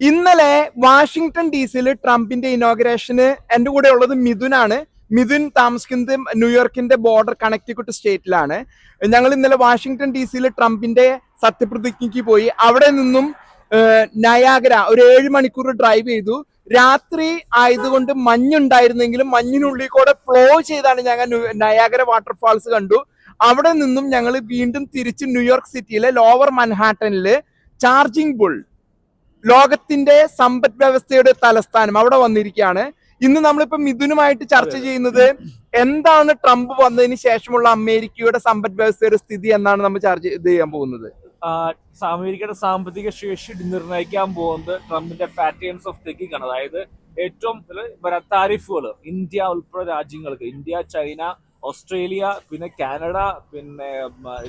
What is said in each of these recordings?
ഇന്നലെ Washington D സിയിൽ ട്രംപിന്റെ ഇനോഗ്രേഷന് എന്റെ കൂടെ ഉള്ളത് മിഥുനാണ്. മിഥുൻ താമസിക്കുന്നത് ന്യൂയോർക്കിന്റെ ബോർഡർ കണക്ടിക്കുട്ട് സ്റ്റേറ്റിലാണ്. ഞങ്ങൾ ഇന്നലെ വാഷിങ്ടൺ ഡി സിയിൽ ട്രംപിന്റെ സത്യപ്രതിജ്ഞയ്ക്ക് പോയി. അവിടെ നിന്നും നയാഗ്ര ഒരു ഏഴ് മണിക്കൂർ ഡ്രൈവ് ചെയ്തു. രാത്രി ആയതുകൊണ്ട് മഞ്ഞുണ്ടായിരുന്നെങ്കിലും മഞ്ഞിനുള്ളിൽ കൂടെ ഫ്ലോ ചെയ്താണ് ഞങ്ങൾ ന്യൂ- നയാഗര വാട്ടർഫാൾസ് കണ്ടു. അവിടെ നിന്നും ഞങ്ങൾ വീണ്ടും തിരിച്ച് ന്യൂയോർക്ക് സിറ്റിയിലെ ലോവർ മൻഹാട്ടനിൽ ചാർജിംഗ് ബുൾ ലോകത്തിന്റെ സമ്പദ് വ്യവസ്ഥയുടെ തലസ്ഥാനം അവിടെ വന്നിരിക്കുകയാണ്. ഇന്ന് നമ്മളിപ്പോ മിഥുനുമായിട്ട് ചർച്ച ചെയ്യുന്നത് എന്താണ് ട്രംപ് വന്നതിന് ശേഷമുള്ള അമേരിക്കയുടെ സമ്പദ് വ്യവസ്ഥയുടെ സ്ഥിതി എന്നാണ് നമ്മൾ ചർച്ച ഇത് ചെയ്യാൻ പോകുന്നത്. അമേരിക്കയുടെ സാമ്പത്തിക ശേഷി നിർണയിക്കാൻ പോകുന്നത് ട്രംപിന്റെ പാറ്റേൺസ് ഓഫ് തിങ്കിങ് ആണ്. അതായത് ഏറ്റവും താരിഫുകൾ ഇന്ത്യ ഉൾപ്പെടെ രാജ്യങ്ങൾക്ക് ഇന്ത്യ ചൈന ഓസ്ട്രേലിയ പിന്നെ കാനഡ പിന്നെ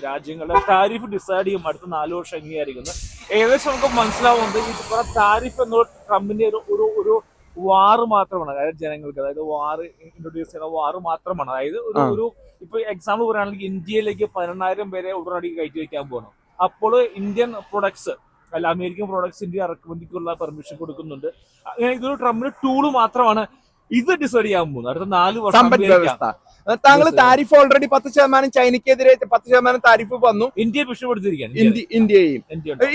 രാജ്യങ്ങളുടെ താരിഫ് ഡിസൈഡ് ചെയ്യും. അടുത്ത നാലു വർഷം എങ്ങനെയായിരിക്കുന്നത് ഏകദേശം നമുക്ക് മനസ്സിലാവുന്നത് ഈ കുറെ താരിഫ് എന്നുള്ള ട്രംപിന്റെ ഒരു ഒരു ഒരു വാറ് മാത്രമാണ്. അതായത് ജനങ്ങൾക്ക് അതായത് വാറ് ഇൻട്രൊഡ്യൂസ് ചെയ്യുന്ന വാറ് മാത്രമാണ്. അതായത് ഒരു ഒരു ഇപ്പൊ എക്സാമ്പിൾ പറയുകയാണെങ്കിൽ ഇന്ത്യയിലേക്ക് പതിനെണ്ണായിരം പേരെ ഉടനടി കയറ്റി വയ്ക്കാൻ പോകണം അപ്പോൾ ഇന്ത്യൻ പ്രൊഡക്ട്സ് അല്ല അമേരിക്കൻ പ്രൊഡക്ട്സ് ഇന്ത്യ ഇറക്കുമതിക്കുള്ള പെർമിഷൻ കൊടുക്കുന്നുണ്ട്. അങ്ങനെ ഇതൊരു ട്രംപിന്റെ ടൂൾ മാത്രമാണ്. ഇത് ഡിസൈഡ് ചെയ്യാൻ പോകുന്നത് അടുത്ത നാല് വർഷം താങ്കൾ താരിഫ് ഓൾറെഡി പത്ത് ശതമാനം ചൈനയ്ക്കെതിരെ പത്ത് ശതമാനം താരിഫ് വന്നു. ഇന്ത്യയെ ഭീഷണിപ്പെടുത്തിയിരിക്കുകയാണ് കൊടുത്തിരിക്കുകയാണ്. ഇന്ത്യയെയും.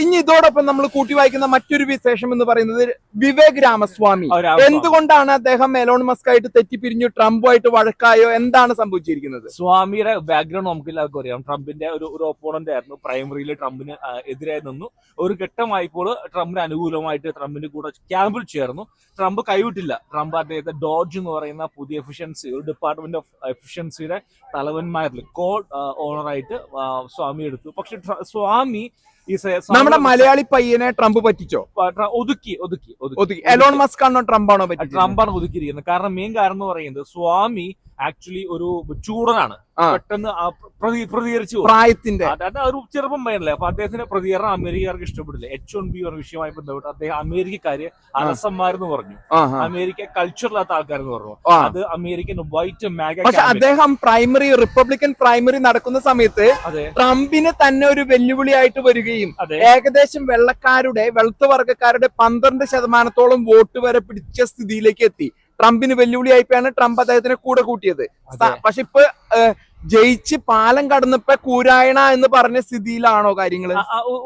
ഇനി ഇതോടൊപ്പം നമ്മൾ കൂട്ടി വായിക്കുന്ന മറ്റൊരു വിശേഷം എന്ന് പറയുന്നത് വിവേക് രാമസ്വാമി. എന്തുകൊണ്ടാണ് അദ്ദേഹം എലോൺ മസ്ക് ആയിട്ട് തെറ്റിപ്പിരിഞ്ഞു ട്രംപുമായിട്ട് വഴക്കായോ? എന്താണ് സംഭവിച്ചിരിക്കുന്നത്? സ്വാമിയുടെ ബാക്ക്ഗ്രൗണ്ട് നമുക്ക് എല്ലാവർക്കും അറിയാം. ട്രംപിന്റെ ഒരു ഒരു ഒപ്പോണന്റ് ആയിരുന്നു. പ്രൈമറിയിൽ ട്രംപിന് എതിരായി നിന്നു. ഒരു ഘട്ടമായപ്പോൾ ട്രംപിന് അനുകൂലമായിട്ട് ട്രംപിന്റെ കൂടെ ക്യാമ്പിൽ ചേർന്നു. ട്രംപ് കൈവിട്ടില്ല. ട്രംപ് അദ്ദേഹത്തെ ഡോഡ്ജ് എന്ന് പറയുന്ന പുതിയ എഫിഷ്യൻസി ഒരു ഡിപ്പാർട്ട്മെന്റ് ഓഫ് എഫിഷ്യൻസിയുടെ തലവന്മാരിൽ കോ ഓണറായിട്ട് സ്വാമി എടുത്തു. പക്ഷെ സ്വാമി നമ്മുടെ മലയാളി പയ്യനെ ട്രംപ് പറ്റിച്ചോ? ഒതുക്കി ഒതുക്കി ഒതുക്കി. എലോൺ മസ്ക് ആണോ ട്രംപ് ആണോ ട്രംപ് ആണ് ഒതുക്കിയിരിക്കുന്നത്. കാരണം മെയിൻ കാരണം എന്ന് പറയുന്നത് സ്വാമി ആക്ച്വലി ഒരു ചൂടനാണ്. പെട്ടെന്ന് പ്രതി- പ്രതികരിച്ചു പ്രായത്തിന്റെ. ഒരു ചെറുപ്പം പയ്യനല്ലേ. അപ്പൊ അദ്ദേഹത്തിന്റെ പ്രതികരണം അമേരിക്കക്കാർക്ക് ഇഷ്ടപ്പെടില്ല. എച്ച് വൺ ബി എന്ന വിഷയമായി ബന്ധപ്പെട്ട് അദ്ദേഹം അമേരിക്കക്കാര് അലസന്മാരെന്ന് പറഞ്ഞു. അമേരിക്ക കൾച്ചറില്ലാത്ത ആൾക്കാരെന്ന് പറഞ്ഞു. അത് അമേരിക്കൻ വൈറ്റ് മാഗ പക്ഷെ അദ്ദേഹം പ്രൈമറി റിപ്പബ്ലിക്കൻ പ്രൈമറി നടക്കുന്ന സമയത്ത് ട്രംപിന് തന്നെ ഒരു വെല്ലുവിളിയായിട്ട് വരികയും ഏകദേശം വെള്ളക്കാരുടെ വെളുത്ത വർഗക്കാരുടെ പന്ത്രണ്ട് ശതമാനത്തോളം വോട്ട് വരെ പിടിച്ച സ്ഥിതിയിലേക്ക് എത്തി. ട്രംപിന് വെല്ലുവിളിയായിപ്പോയാണ് ട്രംപ് അദ്ദേഹത്തിനെ കൂടെ കൂട്ടിയത്. പക്ഷെ ഇപ്പൊ ജയിച്ച് പാലം കടന്നിപ്പോ കൂരായണ എന്ന് പറഞ്ഞ സ്ഥിതിയിലാണോ കാര്യങ്ങൾ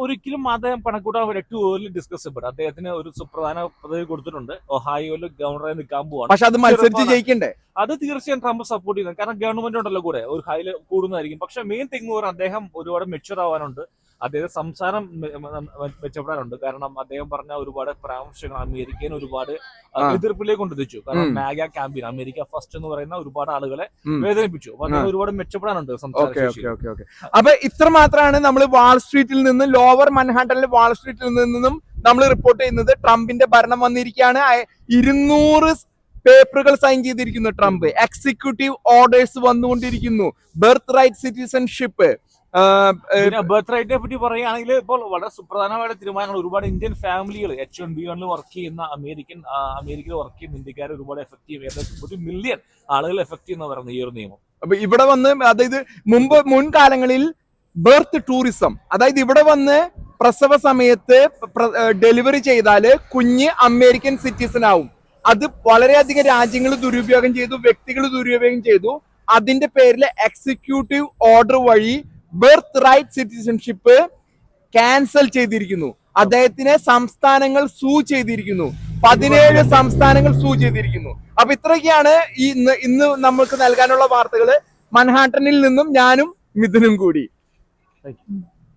ഒരിക്കലും അദ്ദേഹം പണക്കൂട്ടാൻ ടു ഏർലി ഡിസ്കസ് അദ്ദേഹത്തിന് ഒരു സുപ്രധാന പദവി കൊടുത്തിട്ടുണ്ട്. ഒഹായോയിൽ ഗവർണറെ നിൽക്കാൻ പോവാണ്. പക്ഷെ അത് മത്സരിച്ച് ജയിക്കണ്ടേ? അത് തീർച്ചയായും ട്രംപ് സപ്പോർട്ട് ചെയ്യുന്നത് കാരണം ഗവൺമെന്റ് ഉണ്ടല്ലോ കൂടെ. ഒരു ഹൈൽ കൂടുന്നതായിരിക്കും. പക്ഷെ മെയിൻ തിങ് പറഞ്ഞാൽ അദ്ദേഹം ഒരുപാട് മെച്ചുവർ ആവാനുണ്ട്. അദ്ദേഹം സംസാരം മെ- മെ- മെച്ചപ്പെടാനുണ്ട് കാരണം അദ്ദേഹം പറഞ്ഞ ഒരുപാട് പരാമർശങ്ങൾ അമേരിക്കയിൽ ഒരുപാട്. എതിർപ്പിലേക്ക് കൊണ്ടെത്തിച്ചു കാരണം. മാഗ ക്യാമ്പയിൻ അമേരിക്ക ഫസ്റ്റ് എന്ന് പറയുന്ന ഒരുപാട് ആളുകളെ വേദനിപ്പിച്ചു. അപ്പൊ അദ്ദേഹം ഒരുപാട് മെച്ചപ്പെടാനുണ്ട് സംസാര അപ്പൊ ഇത്ര മാത്രമാണ് നമ്മൾ വാൾ സ്ട്രീറ്റിൽ നിന്ന് ലോവർ മൻഹാട്ടനിലെ വാൾ സ്ട്രീറ്റിൽ നിന്നും നമ്മൾ റിപ്പോർട്ട് ചെയ്യുന്നത്. ട്രംപിന്റെ ഭരണം വന്നിരിക്കുകയാണ്. ഇരുന്നൂറ് പേപ്പറുകൾ സൈൻ ചെയ്തിരിക്കുന്നു ട്രംപ്. എക്സിക്യൂട്ടീവ് ഓർഡേഴ്സ് വന്നുകൊണ്ടിരിക്കുന്നു. Birthright citizenship. പിന്നെ ബർത്ത് റൈറ്റിനെ പറ്റി പറയുകയാണെങ്കിൽ ഇപ്പോൾ വളരെ സുപ്രധാനമായ തീരുമാനങ്ങൾ. ഒരുപാട് ഇന്ത്യൻ ഫാമിലികൾ എച്ച് വൺ ബി വണ്ണിൽ വർക്ക് ചെയ്യുന്ന അമേരിക്കൻ അമേരിക്കയിൽ വർക്ക് ചെയ്യുന്ന ഇന്ത്യക്കാരെ ഒരുപാട് എഫക്ട് ചെയ്യും. ഏകദേശം ഒരു മില്യൺ ആളുകൾ എഫക്ട് ചെയ്യുന്ന പറയുന്നത് ഈ ഒരു നിയമം. അപ്പൊ ഇവിടെ വന്ന് അതായത് മുമ്പ് മുൻകാലങ്ങളിൽ ബർത്ത് ടൂറിസം അതായത് ഇവിടെ വന്ന് പ്രസവ സമയത്ത് ഡെലിവറി ചെയ്താൽ കുഞ്ഞ് അമേരിക്കൻ സിറ്റിസൺ ആവും. അത് വളരെയധികം രാജ്യങ്ങൾ ദുരുപയോഗം ചെയ്തു വ്യക്തികൾ ദുരുപയോഗം ചെയ്തു. അതിന്റെ പേരിൽ എക്സിക്യൂട്ടീവ് ഓർഡർ വഴി ബർത്ത് റൈറ്റ് സിറ്റിസൺഷിപ്പ് ക്യാൻസൽ ചെയ്തിരിക്കുന്നു. അദ്ദേഹത്തിനെ സംസ്ഥാനങ്ങൾ സൂ ചെയ്തിരിക്കുന്നു. പതിനേഴ് സംസ്ഥാനങ്ങൾ സൂ ചെയ്തിരിക്കുന്നു. അപ്പൊ ഇത്രയൊക്കെയാണ് ഈ ഇന്ന് നമുക്ക് നൽകാനുള്ള വാർത്തകൾ. മൻഹാട്ടനിൽ നിന്നും ഞാനും മിഥുനും കൂടി.